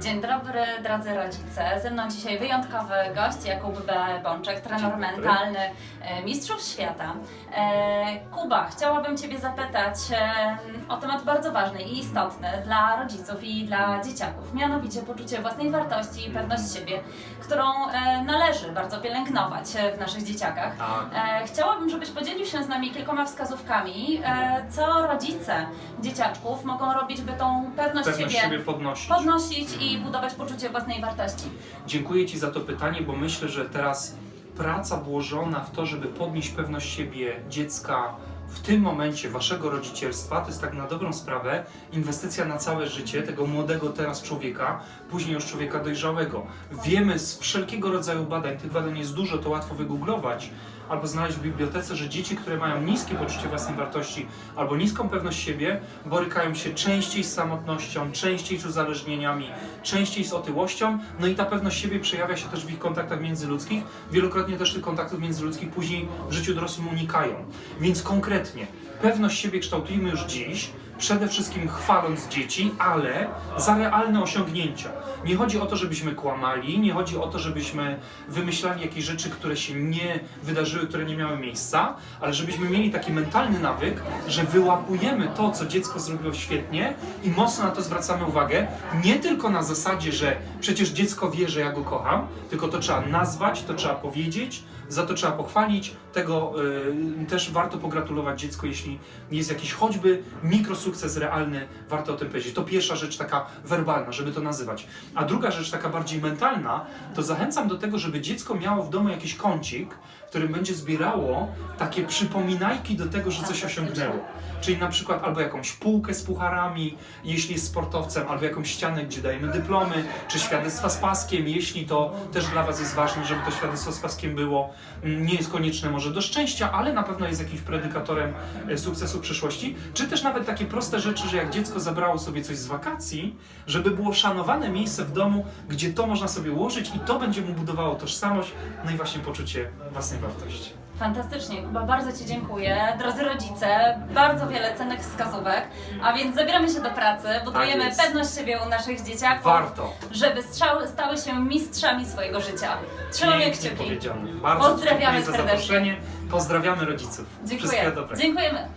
Dzień dobry, drodzy rodzice. Ze mną dzisiaj wyjątkowy gość, Jakub B. Bączek, trener mentalny e, Mistrzów Świata. E, Kuba, chciałabym Ciebie zapytać e, o temat bardzo ważny i istotny dla rodziców i dla dzieciaków, mianowicie poczucie własnej wartości i pewność siebie, którą należy bardzo pielęgnować w naszych dzieciakach. Tak. Chciałabym, żebyś podzielił się z nami kilkoma wskazówkami, co rodzice dzieciaczków mogą robić, by tą pewność, Pewność siebie siebie podnosić. podnosić i budować poczucie własnej wartości. Dziękuję Ci za to pytanie, bo myślę, że teraz praca włożona w to, żeby podnieść pewność siebie dziecka w tym momencie waszego rodzicielstwa, to jest tak na dobrą sprawę inwestycja na całe życie tego młodego teraz człowieka, później już człowieka dojrzałego. Wiemy z wszelkiego rodzaju badań, tych badań jest dużo, to łatwo wygooglować, albo znaleźć w bibliotece, że dzieci, które mają niskie poczucie własnej wartości albo niską pewność siebie, borykają się częściej z samotnością, częściej z uzależnieniami, częściej z otyłością, no i ta pewność siebie przejawia się też w ich kontaktach międzyludzkich. Wielokrotnie też tych kontaktów międzyludzkich później w życiu dorosłym unikają. Więc konkretnie, pewność siebie kształtujmy już dziś, przede wszystkim chwaląc dzieci, ale za realne osiągnięcia. Nie chodzi o to, żebyśmy kłamali, nie chodzi o to, żebyśmy wymyślali jakieś rzeczy, które się nie wydarzyły, które nie miały miejsca, ale żebyśmy mieli taki mentalny nawyk, że wyłapujemy to, co dziecko zrobiło świetnie i mocno na to zwracamy uwagę, nie tylko na zasadzie, że przecież dziecko wie, że ja go kocham, tylko to trzeba nazwać, to trzeba powiedzieć, za to trzeba pochwalić, tego y, też warto pogratulować dziecku, jeśli jest jakiś choćby mikrosukces realny, warto o tym powiedzieć. To pierwsza rzecz taka werbalna, żeby to nazywać. A druga rzecz taka bardziej mentalna, to zachęcam do tego, żeby dziecko miało w domu jakiś kącik, w którym będzie zbierało takie przypominajki do tego, że coś osiągnęło. Czyli na przykład albo jakąś półkę z pucharami, jeśli jest sportowcem, albo jakąś ścianę, gdzie dajemy dyplomy, czy świadectwa z paskiem, jeśli to też dla Was jest ważne, żeby to świadectwo z paskiem było. Mm, Nie jest konieczne może do szczęścia, ale na pewno jest jakimś predykatorem e, sukcesu przyszłości. Czy też nawet takie proste rzeczy, że jak dziecko zabrało sobie coś z wakacji, żeby było szanowane miejsce w domu, gdzie to można sobie ułożyć i to będzie mu budowało tożsamość, no i właśnie poczucie własnej wartości. Fantastycznie, Kuba, bardzo Ci dziękuję. Drodzy rodzice, bardzo wiele cennych wskazówek, a więc zabieramy się do pracy, budujemy jest. pewność siebie u naszych dzieciaków, Warto! żeby strzały stały się mistrzami swojego życia. Trzymamy kciuki. Pozdrawiamy dziękuję za serdecznie. zaproszenie. Pozdrawiamy rodziców. Dziękuję. Wszystkiego dobrego. Dziękujemy.